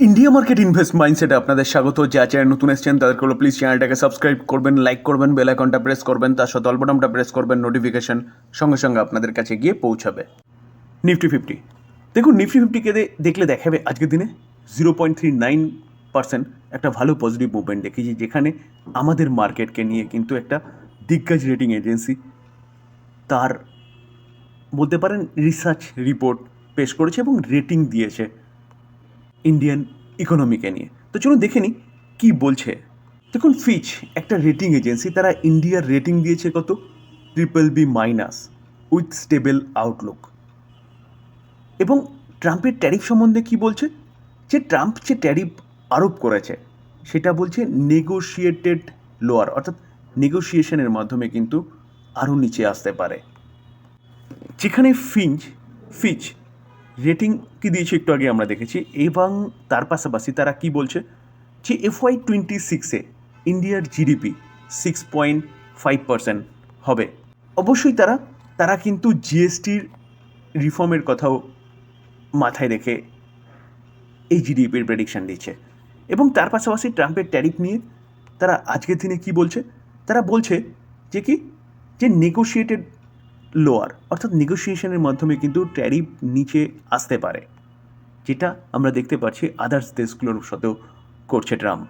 India market invest মাইন্ডসেটে আপনাদের স্বাগত। যা চ্যানেল নতুন এসেছেন, তাদেরকে হলো প্লিজ চ্যানেলটাকে সাবস্ক্রাইব করবেন লাইক করবেন বেল আইকনটা প্রেস করবেন, তার সাথে অল্পটামটা প্রেস করবেন নোটিফিকেশন সঙ্গে সঙ্গে আপনাদের কাছে গিয়ে পৌঁছাবে। নিফটি ফিফটি দেখুন নিফটি ফিফটিকে দেখলে দেখাবে আজকের দিনে zero point three nine percent একটা ভালো পজিটিভ মুভমেন্ট দেখেছি, যেখানে আমাদের মার্কেটকে নিয়ে কিন্তু একটা দিগ্গজ রেটিং এজেন্সি তার, বলতে পারেন রিসার্চ রিপোর্ট পেশ করেছে এবং রেটিং দিয়েছে। ইন্ডিয়ান ইকোনমিকে নিয়ে। তো চলুন দেখে নিই কী বলছে। দেখুন ফিচ একটা রেটিং এজেন্সি তারা ইন্ডিয়ার রেটিং দিয়েছে কত? Triple B minus with stable outlook এবং ট্রাম্পের ট্যারিফ সম্বন্ধে কি বলছে? যে ট্রাম্প যে ট্যারিফ আরোপ করেছে, সেটা বলছে নেগোশিয়েটেড লোয়ার অর্থাৎ নেগোসিয়েশনের মাধ্যমে কিন্তু আরও নিচে আসতে পারে। যেখানে ফিঞ্চ ফিচ রেটিং কি দিয়েছে একটু আগে আমরা দেখেছি, এবং তার পাশাপাশি তারা কি বলছে যে এফওয়াই টোয়েন্টি সিক্সে ইন্ডিয়ার GDP six point five percent হবে। অবশ্যই তারা তারা কিন্তু জিএসটির রিফর্মের কথাও মাথায় রেখে এই জিডিপির প্রেডিকশান দিচ্ছে। এবং তার পাশাপাশি ট্রাম্পের ট্যারিফ নিয়ে তারা আজকের দিনে কি বলছে? তারা বলছে যে কি? যে নেগোশিয়েটেড লোয়ার অর্থাৎ নেগোসিয়েশনের মাধ্যমে কিন্তু ট্যারিফ নিচে আসতে পারে, যেটা আমরা দেখতে পাচ্ছি আদার্স দেশগুলোর সাথেও করছে ট্রাম্প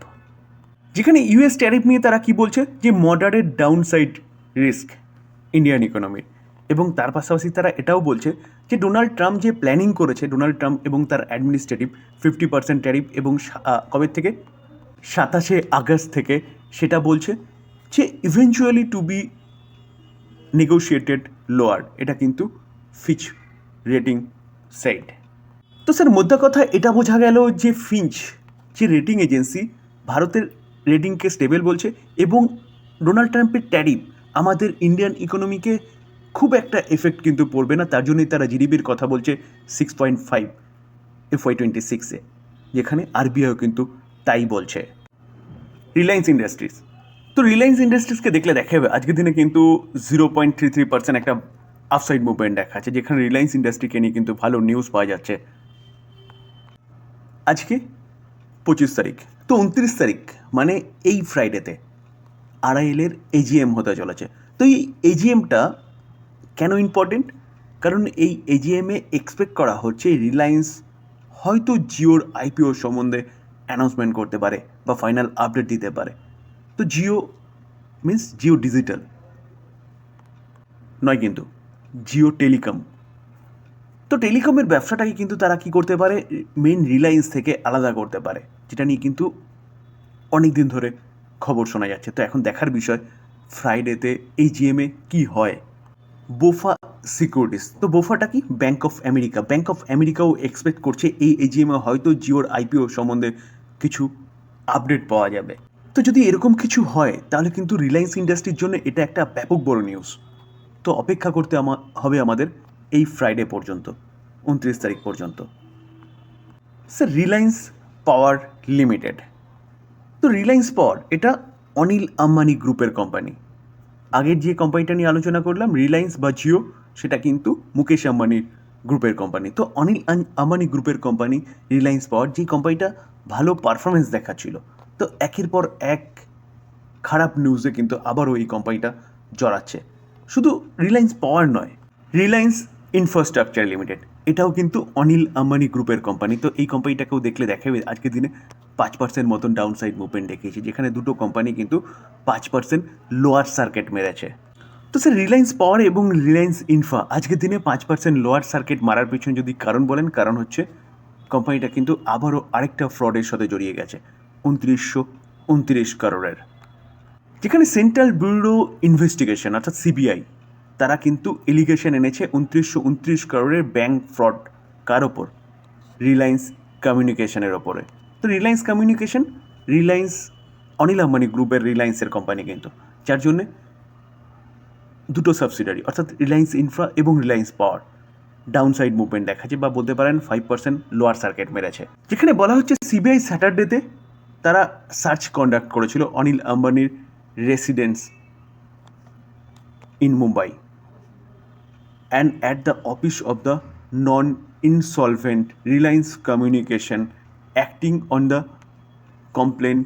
যেখানে ইউএস ট্যারিফ নিয়ে তারা কি বলছে? যে মডারেট ডাউনসাইড রিস্ক ইন্ডিয়ান ইকোনমির এবং তার পাশাপাশি তারা এটাও বলছে যে ডোনাল্ড ট্রাম্প যে প্ল্যানিং করেছে ডোনাল্ড ট্রাম্প এবং তার অ্যাডমিনিস্ট্রেটিভ ফিফটি পার্সেন্ট ট্যারিফ এবং কবে থেকে? সাতাশে আগস্ট থেকে সেটা বলছে যে eventually to be negotiated lower এটা কিন্তু ফিচ রেটিং সাইড তো স্যার, মোদ্দা কথা, এটা বোঝা গেল যে ফিঞ্চ যে রেটিং এজেন্সি ভারতের রেটিংকে স্টেবল বলছে এবং ডোনাল্ড ট্রাম্পের ট্যারিফ আমাদের ইন্ডিয়ান ইকোনমিকে খুব একটা এফেক্ট কিন্তু পড়বে না। তার জন্যই তারা জিডিপির কথা বলছে six point five FY twenty সিক্সে যেখানে আরবিআইও কিন্তু তাই বলছে। রিলায়েন্স ইন্ডাস্ট্রিজ তো রিলায়েন্স ইন্ডাস্ট্রিজকে দেখলে দেখা যাবে আজকের দিনে কিন্তু zero point three three percent একটা আফসাইড মুভমেন্ট দেখা যাচ্ছে যেখানে রিলায়েন্স ইন্ডাস্ট্রিকে নিয়ে কিন্তু ভালো নিউজ পাওয়া যাচ্ছে। আজকে পঁচিশ তারিখ। তো উনত্রিশ তারিখ মানে এই ফ্রাইডেতে আরআইএলের এজিএম হতে চলেছে। তো এই এজিএমটা কেন ইম্পর্টেন্ট কারণ এই এজিএমে এক্সপেক্ট করা হচ্ছে রিলায়েন্স হয়তো জিওর আইপিও সম্বন্ধে অ্যানাউন্সমেন্ট করতে পারে বা ফাইনাল আপডেট দিতে পারে। তো জিও মিন্স জিও ডিজিটাল নয় কিন্তু, জিও টেলিকম তো টেলিকমের ব্যবসাটাকে কিন্তু তারা কি করতে পারে? মেন রিলায়েন্স থেকে আলাদা করতে পারে, যেটা নিয়ে কিন্তু অনেক দিন ধরে খবর শোনা যাচ্ছে। তো এখন দেখার বিষয়, ফ্রাইডেতে এই জিএমএ কি হয়? BofA securities. তো বোফাটা কি? Bank of America bank of আমেরিকাও expect করছে, এই এজিএমে হয়তো জিওর আইপিও সম্বন্ধে কিছু আপডেট পাওয়া যাবে। তো যদি এরকম কিছু হয়, তাহলে কিন্তু রিলায়েন্স ইন্ডাস্ট্রির জন্য এটা একটা ব্যাপক বড় নিউজ তো অপেক্ষা করতে হবে আমাদের এই ফ্রাইডে পর্যন্ত, উনত্রিশ তারিখ পর্যন্ত। স্যার রিলায়েন্স পাওয়ার লিমিটেড তো রিলায়েন্স পাওয়ার এটা অনিল আম্বানি গ্রুপের কোম্পানি আগের যে কোম্পানিটা নিয়ে আলোচনা করলাম রিলায়েন্স বা জিও সেটা কিন্তু মুকেশ আম্বানির গ্রুপের কোম্পানি তো অনিল আম্বানি গ্রুপের কোম্পানি রিলায়েন্স পাওয়ার যে কোম্পানিটা ভালো পারফরমেন্স দেখাচ্ছিল। তো একের পর এক খারাপ নিউজে কিন্তু আবারও এই কোম্পানিটা জড়াচ্ছে। শুধু রিলায়েন্স পাওয়ার নয় রিলায়েন্স ইনফ্রাস্ট্রাকচার লিমিটেড এটাও কিন্তু অনিল আম্বানি গ্রুপের কোম্পানি তো এই কোম্পানিটাকেও দেখলে দেখাবে, আজকের দিনে পাঁচ পার্সেন্ট মতন ডাউন সাইড মুভমেন্ট দেখিয়েছে, যেখানে দুটো কোম্পানি কিন্তু পাঁচ পার্সেন্ট লোয়ার সার্কিট মেরেছে। তো স্যার রিলায়েন্স পাওয়ার এবং রিলায়েন্স ইনফা আজকের দিনে পাঁচ পার্সেন্ট লোয়ার সার্কিট মারার পিছনে যদি কারণ বলেন, কারণ হচ্ছে কোম্পানিটা কিন্তু আবারও আরেকটা ফ্রডের সাথে জড়িয়ে গেছে। উনত্রিশশো উনত্রিশ করোড়ের যেখানে সেন্ট্রাল ব্যুরো ইনভেস্টিগেশন অর্থাৎ সিবিআই তারা কিন্তু এলিগেশন এনেছে উনত্রিশশো উনত্রিশ করোড়ের ব্যাঙ্ক ফ্রড কার ওপর? রিলায়েন্স কমিউনিকেশনের ওপরে। তো Reliance communication Reliance Anil Ambani গ্রুপের রিলায়েন্সের কোম্পানি কিন্তু। যার জন্যে দুটো সাবসিডারি অর্থাৎ রিলায়েন্স ইনফ্রা এবং Reliance power down side movement দেখাচ্ছে বা বলতে পারেন ফাইভ পার্সেন্ট লোয়ার সার্কিট মেরেছে। যেখানে বলা হচ্ছে সিবিআই স্যাটারডেতে তারা সার্চ কন্ডাক্ট করেছিল অনিল আম্বানির residence in Mumbai and at the office of the non insolvent Reliance communication acting on the complain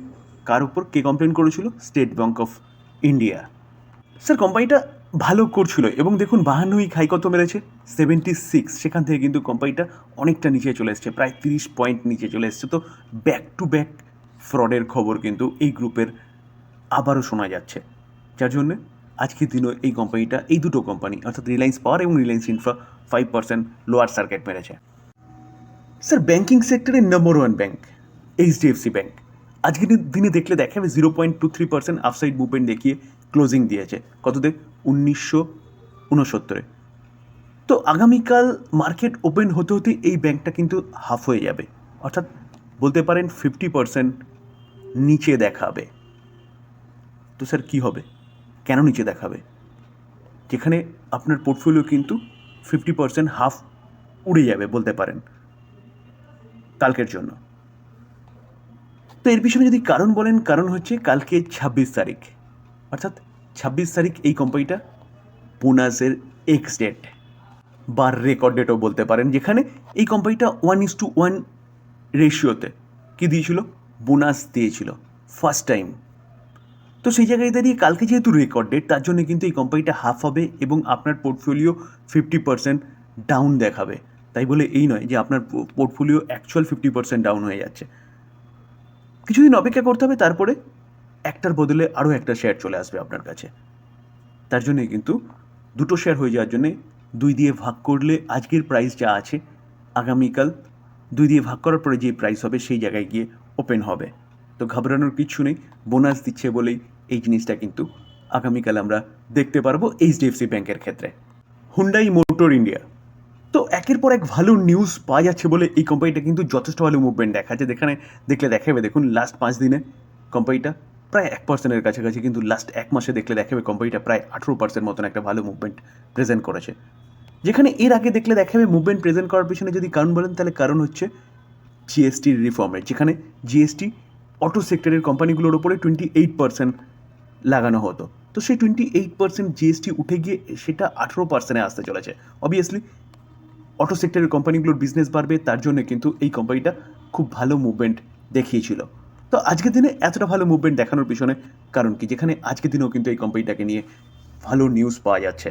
কার উপর? কে কমপ্লেন করেছিল? State bank of India sir কোম্পানিটা ভালো করছিল এবং দেখুন, বাহান্নই খাই কত মেরেছে সেভেন্টি সিক্স সেখান থেকে কিন্তু কোম্পানিটা অনেকটা নিচে চলে এসছে, প্রায় তিরিশ পয়েন্ট নিচে চলে এসছে। তো ব্যাক টু ব্যাক ফ্রডের খবর কিন্তু এই গ্রুপের আবারও শোনা যাচ্ছে। যার জন্যে আজকের দিনও এই কোম্পানিটা, এই দুটো কোম্পানি, অর্থাৎ রিলায়েন্স পাওয়ার এবং Reliance infra five percent lower circuit মেরেছে। স্যার ব্যাঙ্কিং সেক্টরের number one bank HDFC bank আজকের দিনে দেখলে দেখা যাবে zero point two three percent upside movement দেখিয়ে ক্লোজিং দিয়েছে। কততে? উনিশশো উনসত্তরে। তো আগামীকাল মার্কেট ওপেন হতে হতে এই ব্যাঙ্কটা কিন্তু হাফ হয়ে যাবে। অর্থাৎ বলতে পারেন ফিফটি পার্সেন্ট নিচে দেখাবে। তো স্যার, কী হবে? কেন নিচে দেখাবে? যেখানে আপনার পোর্টফোলিও কিন্তু ফিফটি পার্সেন্ট হাফ উড়ে যাবে বলতে পারেন কালকের জন্য। তো এর পিছনে যদি কারণ বলেন, কারণ হচ্ছে কালকে ছাব্বিশ তারিখ। অর্থাৎ ছাব্বিশ তারিখ এই কোম্পানিটা বোনাসের এক্স ডেট বা রেকর্ড ডেটও বলতে পারেন, যেখানে এই কোম্পানিটা ওয়ান ইস টু ওয়ান রেশিওতে কী দিয়েছিল? বোনাস দিয়েছিল ফার্স্ট টাইম তো সেই জায়গায় দাঁড়িয়ে কালকে যেহেতু রেকর্ড ডেট তার জন্য কিন্তু এই কোম্পানিটা হাফ হবে এবং আপনার পোর্টফোলিও ফিফটি পার্সেন্ট ডাউন দেখাবে। তাই বলে এই নয় যে আপনার portfolio actual fifty percent down হয়ে যাচ্ছে। কিছুদিন অপেক্ষা করতে হবে, তারপরে একটার বদলে আরও একটা শেয়ার চলে আসবে আপনার কাছে। তার জন্যে কিন্তু দুটো শেয়ার হয়ে যাওয়ার জন্যে দুই দিয়ে ভাগ করলে আজকের প্রাইস যা আছে, আগামীকাল দুই দিয়ে ভাগ করার পরে যে প্রাইস হবে সেই জায়গায় গিয়ে ওপেন হবে। তো ঘাবড়ানোর কিছু নেই বোনাস দিচ্ছে বলেই এই জিনিসটা কিন্তু আগামীকাল আমরা দেখতে পারব এইচডিএফসি ব্যাংকের ক্ষেত্রে। হুন্ডাই মোটর ইন্ডিয়া তো একের পর এক ভালো নিউজ পাওয়া যাচ্ছে বলে এই কোম্পানিটা কিন্তু যথেষ্ট ভালো মুভমেন্ট দেখাচ্ছে। যেখানে দেখলে দেখাবে, দেখুন লাস্ট পাঁচ দিনে কোম্পানিটা প্রায় এক পার্সেন্টের কাছাকাছি, কিন্তু লাস্ট এক মাসে দেখলে দেখাবে কোম্পানিটা প্রায় আঠেরো পার্সেন্ট মতন একটা ভালো মুভমেন্ট প্রেজেন্ট করেছে। যেখানে এর আগে দেখলে দেখাবে মুভমেন্ট প্রেজেন্ট করার পিছনে যদি কারণ বলেন, তাহলে কারণ হচ্ছে জিএসটির রিফর্মের যেখানে জিএসটি অটো সেক্টরের কোম্পানিগুলোর ওপরে টোয়েন্টি এইট পার্সেন্ট লাগানো হতো। তো সেই টোয়েন্টি এইট পার্সেন্ট জিএসটি উঠে গিয়ে সেটা আঠেরো পার্সেন্টে আসতে চলেছে। অবভিয়াসলি অটো সেক্টরের কোম্পানিগুলোর বিজনেস বাড়বে, তার জন্য কিন্তু এই কোম্পানিটা খুব ভালো মুভমেন্ট দেখিয়েছিল। তো আজকের দিনে এতটা ভালো মুভমেন্ট দেখানোর পিছনে কারণ কি? যেখানে আজকের দিনেও কিন্তু এই কোম্পানিটাকে নিয়ে ভালো নিউজ পাওয়া যাচ্ছে।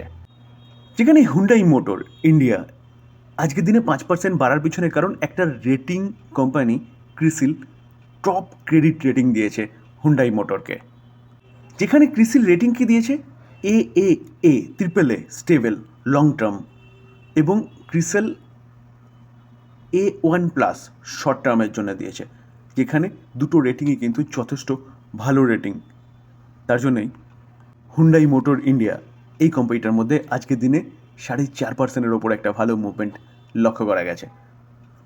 যেখানে হুন্ডাই মোটর ইন্ডিয়া আজকের দিনে পাঁচ পার্সেন্ট বাড়ার পিছনে কারণ একটা rating company CRISIL top credit rating দিয়েছে হুন্ডাই মোটরকে যেখানে ক্রিসিল রেটিং কি দিয়েছে? A A A triple A stable long term এবং CRISIL A one plus short টার্মের জন্য দিয়েছে। যেখানে দুটো রেটিংই কিন্তু যথেষ্ট ভালো রেটিং তার জন্যই হুন্ডাই মোটর ইন্ডিয়া এই কোম্পানিটার মধ্যে আজকের দিনে সাড়ে চার পার্সেন্টের ওপর একটা ভালো মুভমেন্ট লক্ষ্য করা গেছে।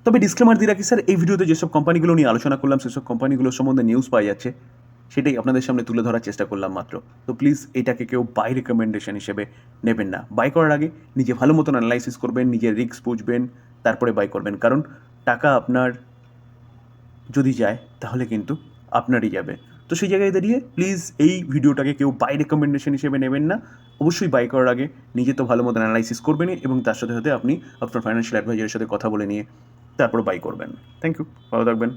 তবে ডিসক্লেমার দিয়ে রাখি স্যার এই ভিডিওতে যেসব কোম্পানিগুলো নিয়ে আলোচনা করলাম, সেসব কোম্পানিগুলোর সম্বন্ধে নিউজ পাওয়া যাচ্ছে, সেটাই আপনাদের সামনে তুলে ধরার চেষ্টা করলাম মাত্র। তো প্লিজ এটাকে কেউ বাই রেকমেন্ডেশন হিসেবে নেবেন না। বাই করার আগে নিজে ভালো মতন অ্যানালাইসিস করবেন নিজের রিস্ক বুঝবেন, তারপরে বাই করবেন। কারণ টাকা আপনার যদি যায়, তাহলে কিন্তু আপনারই যাবে। তো সেই জায়গায় দাঁড়িয়ে প্লিজ এই ভিডিওটাকে কেউ বাই রেকমেন্ডেশন হিসেবে নেবেন না। অবশ্যই বাই করার আগে নিজে তো ভালো মতো অ্যানালাইসিস করবেন এবং তার সাথে সাথে আপনি আপনার ফাইন্যান্সিয়াল অ্যাডভাইজারের সাথে কথা বলে নিয়ে তারপর বাই করবেন। থ্যাংক ইউ ভালো থাকবেন।